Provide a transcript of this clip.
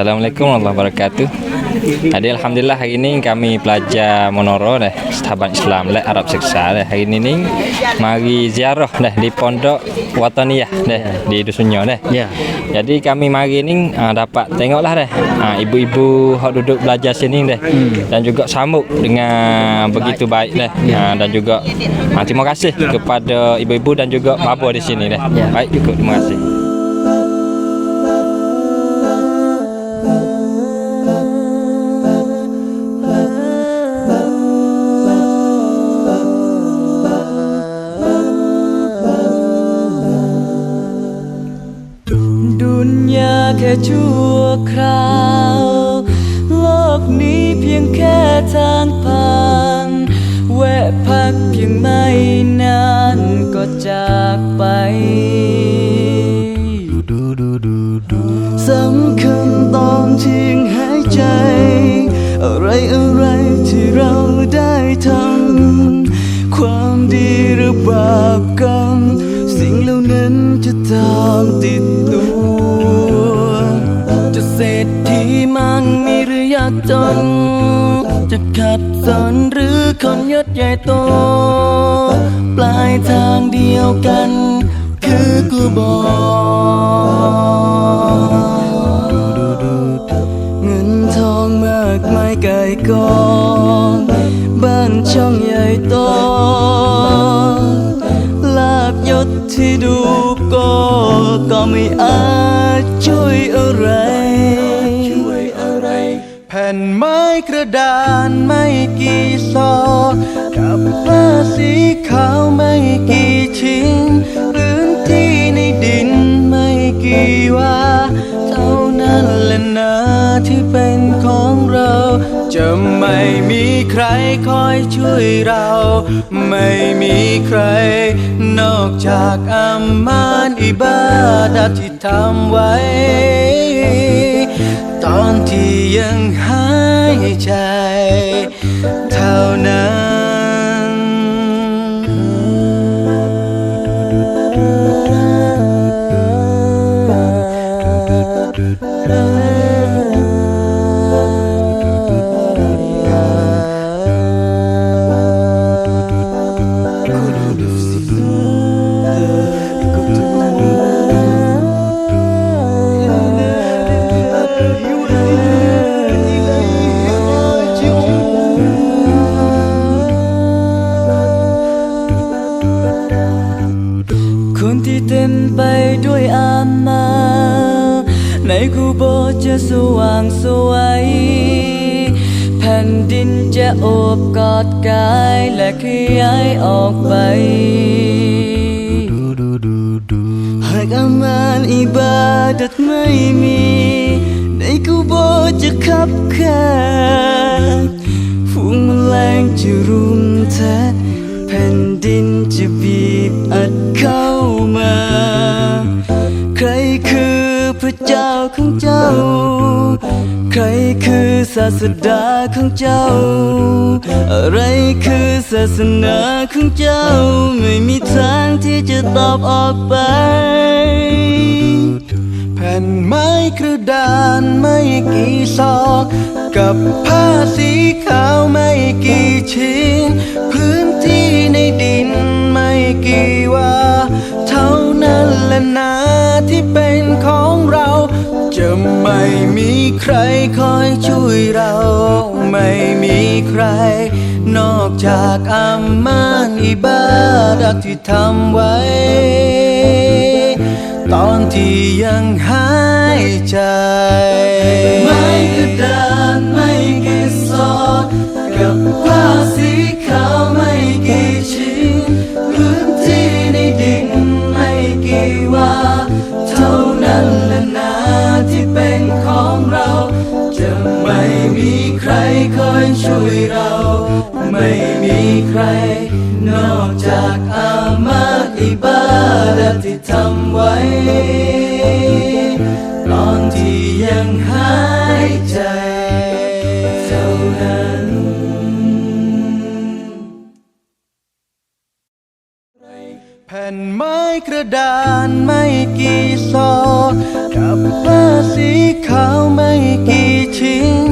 Assalamualaikum warahmatullahi wabarakatuh. Jadi alhamdulillah hari ini kami pelajar Monoro dah sahabat Islam le Arab Seksa dah. Hari ini ni mari ziarah dah di pondok Wataniyah dah di dusunnya dah. Ya. Jadi kami mari ni uh, dapat tengoklah dah. Uh, ibu-ibu hak duduk belajar sini dah. Dan juga sambut dengan begitu baik dah. Uh, dan juga uh, terima kasih kepada ibu-ibu dan juga bapa di sini dah. Ya. Baik cukup terima kasih. แค่ชั่วคราว โลกนี้เพียงแค่ทางผ่านแวะพักเพียงไม่นานก็จากไปสำคัญตอนที่ยังหายใจ อะไรอะไรที่เราได้ทำความดีหรือบาปกรรม สิ่งเหล่านั้นจะตามติดตัว เศรษฐีมั่งมีหรือยากจน จะขัดสนหรือคนยศใหญ่โต ปลายทางเดียวกัน คือกูบอกเงินทองมากมายไก่กองบ้านช่องใหญ่โตลาบยศที่ดูก็ก็ไม่อาจช่วยอะไร นไม้กระดานไม่กี่ซอกกับผ้าสีขาวไม่กี่ชิ้นพื้นที่ในดินไม่กี่ว่าเท่านั้นแหละนะที่เป็นของเรา จะไม่มีใครคอยช่วยเรา ไม่มีใคร นอกจากอามานอิบาดะที่ทำไว้ ตอนที่ยังหายใจ ในคูโบจะสว่างสวยแผ่นดินจะโอบกอดกายและขยายออกไป หากอามานอิบาดัดไม่มี ในกูโบจะขับแค่ฝูงแมลงจะรุมแทะแผ่นดินจะบี เจ้าของเจ้า ใครคือศาสดาของเจ้า อะไรคือศาสนาของเจ้า ไม่มีทางที่จะตอบออกไป แผ่นไม้กระดานไม่กี่ซอก กับผ้าสีขาวไม่กี่ชิ้น พื้นที่ในดินไม่กี่ว่า เท่านั้นแหละนะที่เป็น ไม่มีใครคอยช่วยเรา ไม่มีใคร นอกจากอามานอิบาดักที่ทำไว้ ตอนที่ยังหายใจ ไม่มีใคร นอกจากอามาอิบาดะที่ทำไว้ ตอนที่ยังหายใจเท่านั้นแผ่นไม้กระดานไม่กี่ซอกกับผ้าสีขาวไม่กี่ทิ้ง